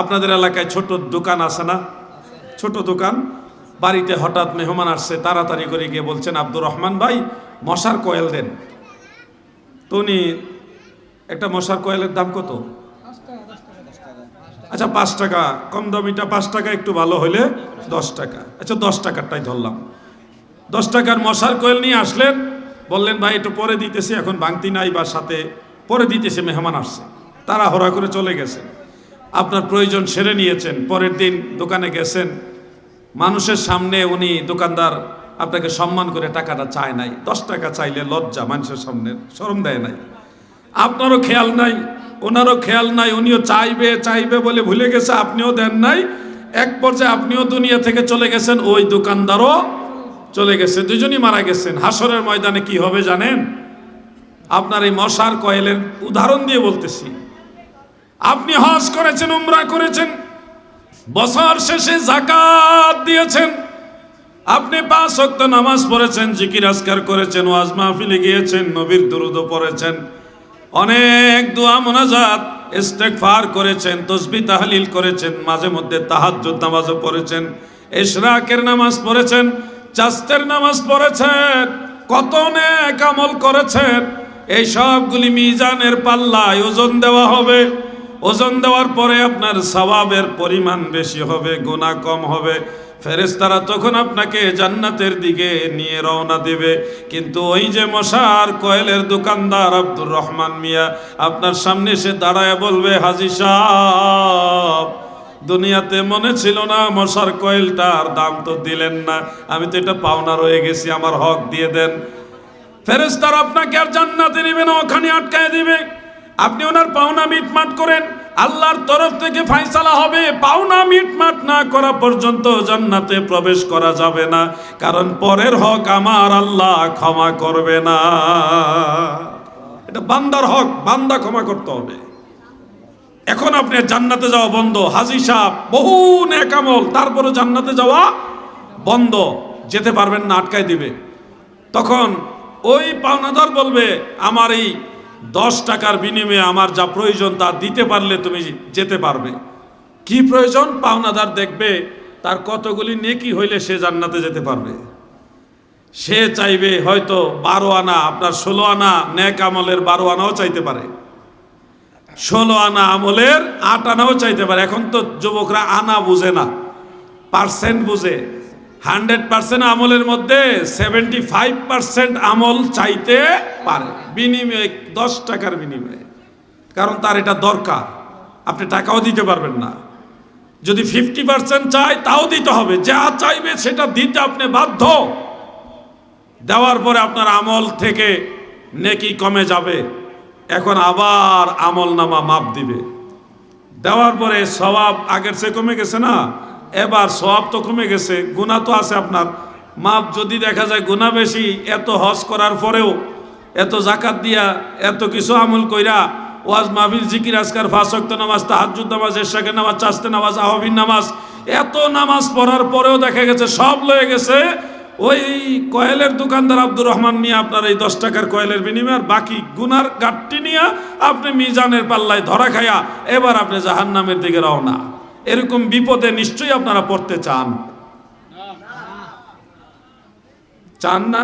আপনাদের এলাকায় ছোট দোকান আছে না? ছোট দোকান। বাড়িতে হঠাৎ মেহমান আসছে, তাড়াতাড়ি করে গিয়ে বলছেন, আব্দুর রহমান ভাই, মশার কয়েল দেন। তো উনি একটা মশার কয়েলের দাম কত? আচ্ছা পাঁচ টাকা। কম দামিটা পাঁচ টাকা, একটু ভালো হলে দশ টাকা। আচ্ছা দশ টাকারটাই ধরলাম। দশ টাকার মশার কয়েল নিয়ে আসলেন। বললেন, ভাই, একটু পরে দিতেছি, এখন ভাঙতি নাই বা সাথে। পরে দিতেছে, মেহমান আসছে। তারা হরা করে চলে গেছে। আপনার প্রয়োজন সেরে নিয়েছেন, পরের দিন দোকানে গেছেন। মানুষের সামনে উনি দোকানদার আপনাকে সম্মান করে টাকাটা চায় নাই। দশ টাকা চাইলে লজ্জা মানুষের সামনে, শরম দেয় নাই। আপনারও খেয়াল নাই, ওনারও খেয়াল নাই, উনিও চাইবে চাইবে বলে ভুলে গেছে, আপনিও দেন নাই। এক পর্যায়ে আপনিও দুনিয়া থেকে চলে গেছেন, ওই দোকানদারও চলে গেছে, দুজনই মারা গেছেন। হাসরের ময়দানে কি হবে জানেন? আপনার এই মশার কয়েলের উদাহরণ দিয়ে বলতেছি। আপনি হজ করেছেন, উমরা করেছেন, বছর শেষে জাকাত দিয়েছেন। আপনি পাঁচ ওয়াক্ত নামাজ পড়েছেন, জিকির আজকার করেছেন, ওয়াজ মাহফিলে গিয়েছেন, নবীর দুরুদ পড়েছেন। অনেক দোয়া মোনাজাত, ইস্তেগফার করেছেন, তসবি তাহলিল করেছেন, মাঝে মধ্যে তাহাজ্জুদ নামাজও পড়েছেন, ইশরাকের নামাজ পড়েছেন, চাস্তের নামাজ পড়েছেন, কত নেক আমল করেছেন। এই সবগুলি মিজানের পাল্লায় ওজন দেওয়া হবে। ওজন দেওয়ার পরে আপনার সওয়াবের পরিমাণ বেশি হবে গোনা কম হবে। ফেরেশতারা তখন আপনাকে জান্নাতের দিকে নিয়ে রওনা দেবে। কিন্তু ওই যে মশার কয়েলের দোকানদার আব্দুর রহমান মিয়া, আপনার সামনে এসে দাঁড়ায় বলবে, হাজি সাহ দুনিয়াতে মনে ছিল না মশার কয়েলটার দাম তো দিলেন না। আমি তো এটা পাওনা রয়ে গেছি, আমার হক দিয়ে দেন। ফেরেস্তার আপনাকে আর জান্নাতে নেবে না, ওখানে আটকায় দিবে। আপনি ওনার পাওনা মিটমাট করেন। আল্লাহর তরফ থেকে ফাইসালা হবে, পাওনা মিটমাট না করা পর্যন্ত জান্নাতে প্রবেশ করা যাবে না। কারণ পরের হক আমার আল্লাহ ক্ষমা করবে না। এটা বান্দার হক, বান্দা ক্ষমা করতে হবে। এখন আপনি জান্নাতে যাওয়া বন্ধ, হাজি সাহ বহু নেকামল তারপরে জান্নাতে যাওয়া বন্ধ। যেতে পারবেন না, আটকায় দিবে। তখন ওই পাওনাদার বলবে, আমার এই দশ টাকার বিনিময়ে আমার যা প্রয়োজন তা দিতে পারলে তুমি যেতে পারবে। কি প্রয়োজন? পাওনাদার দেখবে তার কতগুলি নেকি হইলে সে জান্নাতে যেতে পারবে। সে চাইবে হয়তো বারো আনা, আপনার ষোলো আনা নেক আমলের বারো আনাও চাইতে পারে। ষোলো আনা আমলের আট আনাও চাইতে পারে। এখন তো যুবকরা আনা বুঝে না, পার্সেন্ট বুঝে। হান্ড্রেড পার্সেন্ট আমলের মধ্যে সেভেন্টি ফাইভ পার্সেন্ট আমল চাইতে পারে। বিনিময়ে দশ টাকার বিনিময়ে। কারণ তার এটা দরকার। আপনি টাকাও দিতে পারবেন না। যদি ফিফটি পার্সেন্ট চায়, তাও দিতে হবে। যা চাইবে সেটা দিতে আপনি বাধ্য। দেওয়ার পরে আপনার আমল থেকে নেকি কমে যাবে। এখন আবার আমল নামা মাপ দিবে। দেওয়ার পরে স্বভাব আগের চেয়ে কমে গেছে না? এবার সবাব তো কমে গেছে গুণা তো আছে আপনার। মাপ যদি দেখা যায় গুণা বেশি, এত হজ করার পরেও, এত জাকাত দিয়া, এত কিছু আমল কইরা, ওয়াজ মাহফিল, জিকির, আজকার ফাঁসক্ত নামাজ তাহাজুদ নামাজ, এরশাকের নামাজ, চাস্তে নামাজ আহবিন নামাজ, এত নামাজ পড়ার পরেও দেখা গেছে সব লয়ে গেছে, ওই কয়েলের দোকানদার আব্দুর রহমান নিয়ে আপনার এই দশ টাকার কয়েলের বিনিময়ে, আর বাকি গুনার গাঠটি নিয়ে আপনি মিজানের পাল্লায় ধরা খায়া, এবার আপনি জাহান নামের দিকে রওনা। এরকম বিপদে নিশ্চয়ই আপনারা পড়তে চান। চান না?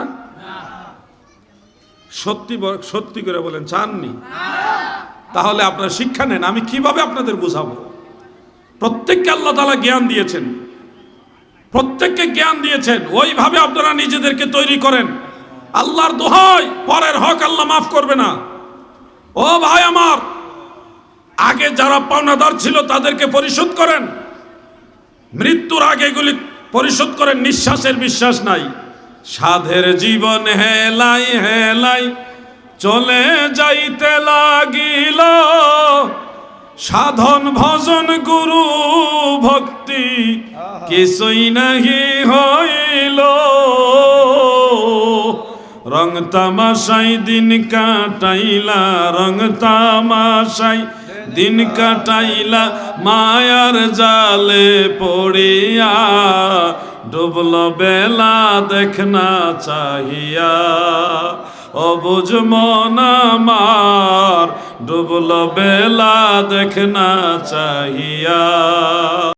সত্যি সত্যি করে বলেন, চাননি? তাহলে আপনারা শিক্ষা নেন, আমি কীভাবে আপনাদের বুঝাবো? প্রত্যেককে আল্লাহ তালা জ্ঞান দিয়েছেন। প্রত্যেককে জ্ঞান দিয়েছেন, ওইভাবে আপনারা নিজেদেরকে তৈরি করেন। আল্লাহর দোহাই, পরের হক আল্লাহ মাফ করবে না। ও ভাই আমার আগে যারা পাওনাদার ছিল তাদেরকে পরিশোধ করেন। মৃত্যুর আগে এগুলি পরিশোধ করেন, নিঃশ্বাসের বিশ্বাস নাই। সাধের জীবন হেলাই হেলাই, চলে যাইতে লাগিল। সাধন ভজন গুরু ভক্তি কিছুই নাহি হইল। রং তামাশাই দিন কাটাইলা, রং তামাশাই দিন কাটাইলা মায়ার জালে পড়িয়া, ডুবল বেলা দেখনা চাহিয়া। অবুজ মনামার ডুবল বেলা দেখনা চাহিয়া।